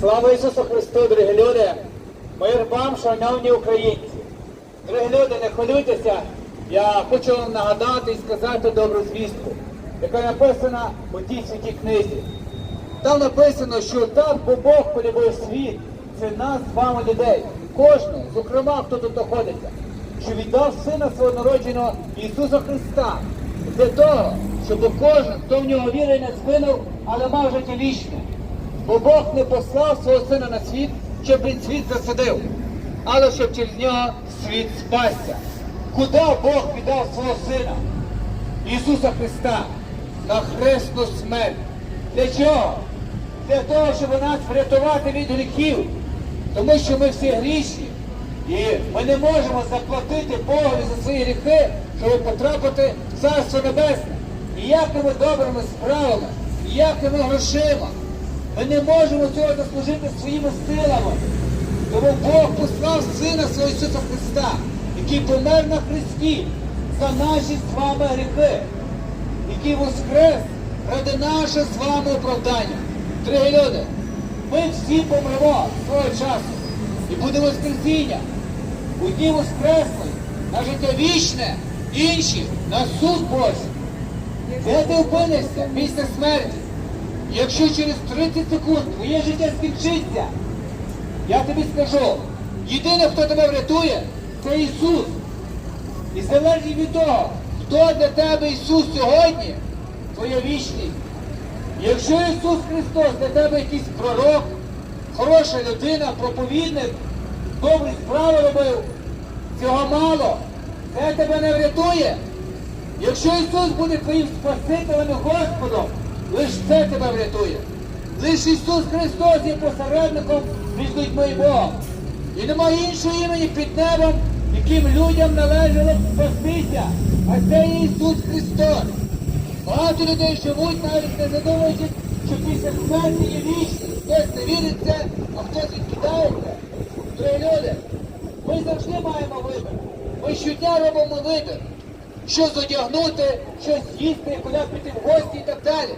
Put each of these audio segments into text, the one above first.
Слава Ісусу Христу, дорогі люди! Мир вам, шановні українці! Дорогі люди, не хвилюйтеся, я хочу вам нагадати і сказати добру звістку, яка написана у тій святій книзі. Там написано, що так бо Бог полюбив світ, це нас з вами людей, кожного, зокрема, хто тут знаходиться, що віддав Сина свого народженого Ісуса Христа для того, щоб кожен, хто в нього вірить, не згинув, але мав життя вічне. Бо Бог не послав свого сина на світ, щоб він світ засадив, але щоб через нього світ спасся. Куди Бог віддав свого сина? Ісуса Христа на хресну смерть. Для чого? Для того, щоб нас врятувати від гріхів. Тому що ми всі грішні. І ми не можемо заплатити Богові за свої гріхи, щоб потрапити в Царство Небесне. Ніякими добрими справами, ніякими грошима. Ми не можемо цього заслужити своїми силами. Тому Бог послав Сина свого Ісуса Христа, який помер на Христі за наші з вами гріхи, який воскрес ради нашого з вами оправдання. Дорогі люди, ми всі помремо свого часу і буде воскресіння. Одні воскресли на життя вічне, інші на суд Божий. Де ти опинишся після смерті? Якщо через 30 секунд твоє життя скінчиться, я тобі скажу, єдине, хто тебе врятує, це Ісус. І залежить від того, хто для тебе Ісус сьогодні, твоя вічність. Якщо Ісус Христос для тебе якийсь пророк, хороша людина, проповідник, добрі справи робив, цього мало, це тебе не врятує. Якщо Ісус буде твоїм Спасителем і Господом, лише це тебе врятує. Лише Ісус Христос є посередником між людьми і Богом. І немає іншого імені під небом, яким людям належало спастися. А це є Ісус Христос. Багато людей живуть, навіть не задумуючись, що після смерті є вічність. Хтось не вірить це, а хтось відкидає це. Дорогі люди, ми завжди маємо вибір. Ми щодня робимо вибір. Що зодягнути, що з'їсти, куди піти в гості і так далі.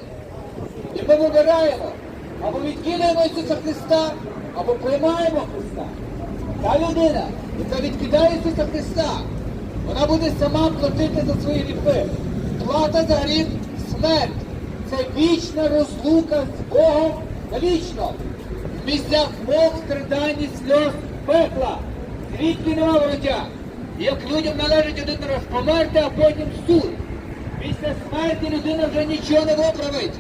І ми вибираємо. Або відкидаємо Ісуса Христа, або приймаємо Христа. Та людина, яка відкидає Ісуса Христа, вона буде сама платити за свої гріхи. Плата за гріх смерть. Це вічна розлука з Богом навічно. В місцях мов, страдань і сльоз пекла. Звідки нема вороття. Як людям належить один раз померти, а потім суд. Після смерті людина вже нічого не виправить.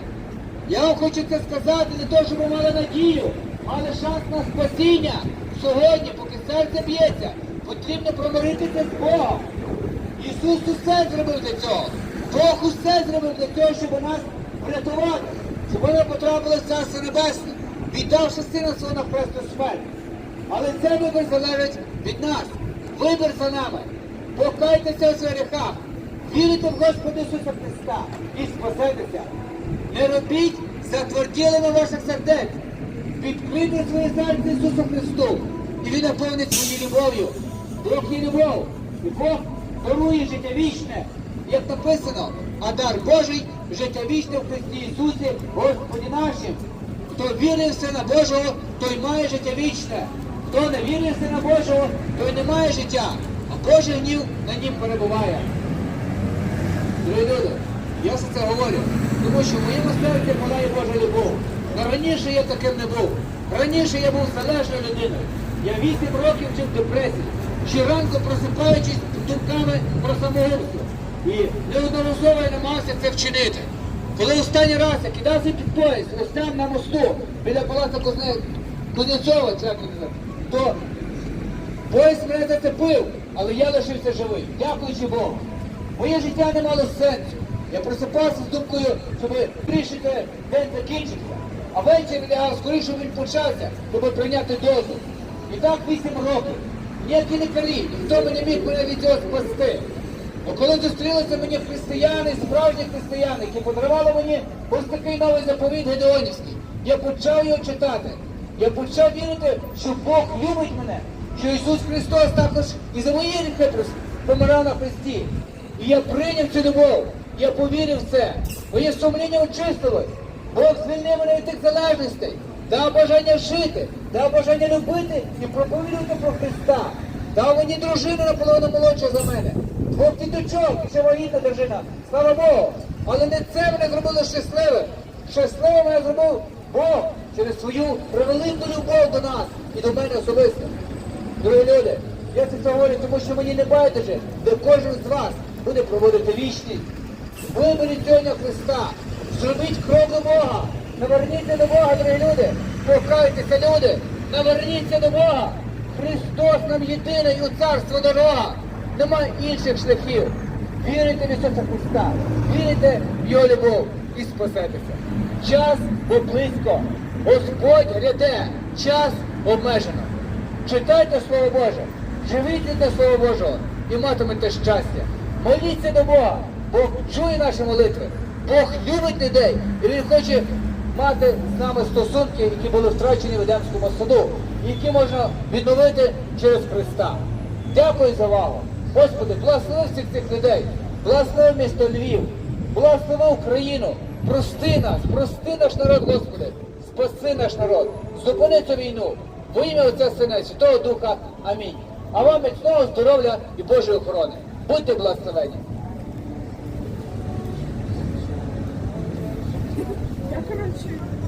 Я вам хочу це сказати не то, щоб ви мали надію, мали шанс на спасіння. Сьогодні, поки серце б'ється, потрібно промиритися з Богом. Ісус усе зробив для цього. Бог усе зробив для того, щоб нас врятувати, щоб ми потрапили в Царство Небесне, віддавши сина свого на хрестну смерть. Але це вибір залежить від нас. Вибір за нами. Покайтеся у своїх гріхах. Вірите в Господа Ісуса Христа і спасетеся. Не робіть затверділими ваших сердець. Відкрийте своє серце Ісусу Христу. І Він наповнить своєю любов'ю. Бог є любов. І Бог дарує життя вічне. Як написано, а дар Божий життя вічне в Христі Ісусі, Господі нашим. Хто вірить в Сина Божого, той має життя вічне. Хто не вірить в Сина Божого, той не має життя, а Божий гнів на нім перебуває. Дорогі люди, я все це говорю, тому що в моєму серці палає Божа любов. Но раніше я таким не був. Раніше я був залежною людиною. Я вісім років жив в депресії. Щоранку просипаючись думками про самогубство. І неодноразово я намагався це вчинити. Коли останній раз я кидався під поїзд, ось на мосту, біля палацу Кузне... Кузнєцова, це як він називає, то поїзд мене зацепив, але я лишився живий. Дякуючи Богу. Моє життя не мало сенсу. Я просипався з думкою, щоб трішки день закінчився. А ввечері лягав скоріше щоб він почався, щоб прийняти дозу. І так вісім років. Ніякі лікарі, ніхто не міг мене від цього спасти. Но коли зустрілися мені християни, справжні християни, які подарували мені ось такий новий заповіт Гедеонівський, я почав його читати. Я почав вірити, що Бог любить мене, що Ісус Христос також і за мої гріхи помирав на Христі. І я прийняв цю любов, я повірив в це. Моє сумління очистилось. Бог звільнив мене від тих залежностей, дав бажання жити, дав бажання любити і проповідувати про Христа. Дав мені дружину наполовину молодшу за мене. Двох діточок, ще вагітна дружина. Слава Богу! Але не це мене зробило щасливим. Щасливим мене зробив Бог через свою превелику любов до нас і до мене особисто. Дорогі люди, я це говорю, тому що мені не байдуже, де кожен з вас буде проводити вічність. Виберіть сьогодні Христа, зробіть крок до Бога, наверніться до Бога, дорогі люди, покайтеся, люди, наверніться до Бога. Христос нам єдиний у царство дорога. Немає інших шляхів. Вірите в Ісуса Христа, вірите в Його любов і спасетеся. Час бо близько. Господь гряде, час обмежено. Читайте Слово Боже, живіть для Слова Божого і матимете щастя. Моліться до Бога, Бог чує наші молитви, Бог любить людей, і Він хоче мати з нами стосунки, які були втрачені в Едемському саду, які можна відновити через Христа. Дякую за увагу. Господи, благослови всіх цих людей, благослови місто Львів, благослови Україну, прости нас, прости наш народ, Господи, спаси наш народ, зупини цю війну. Во ім'я Отця Сина Святого Духа. Амінь. А вам міцного здоров'я і Божої охорони. Будьте благословені. Я, коротше,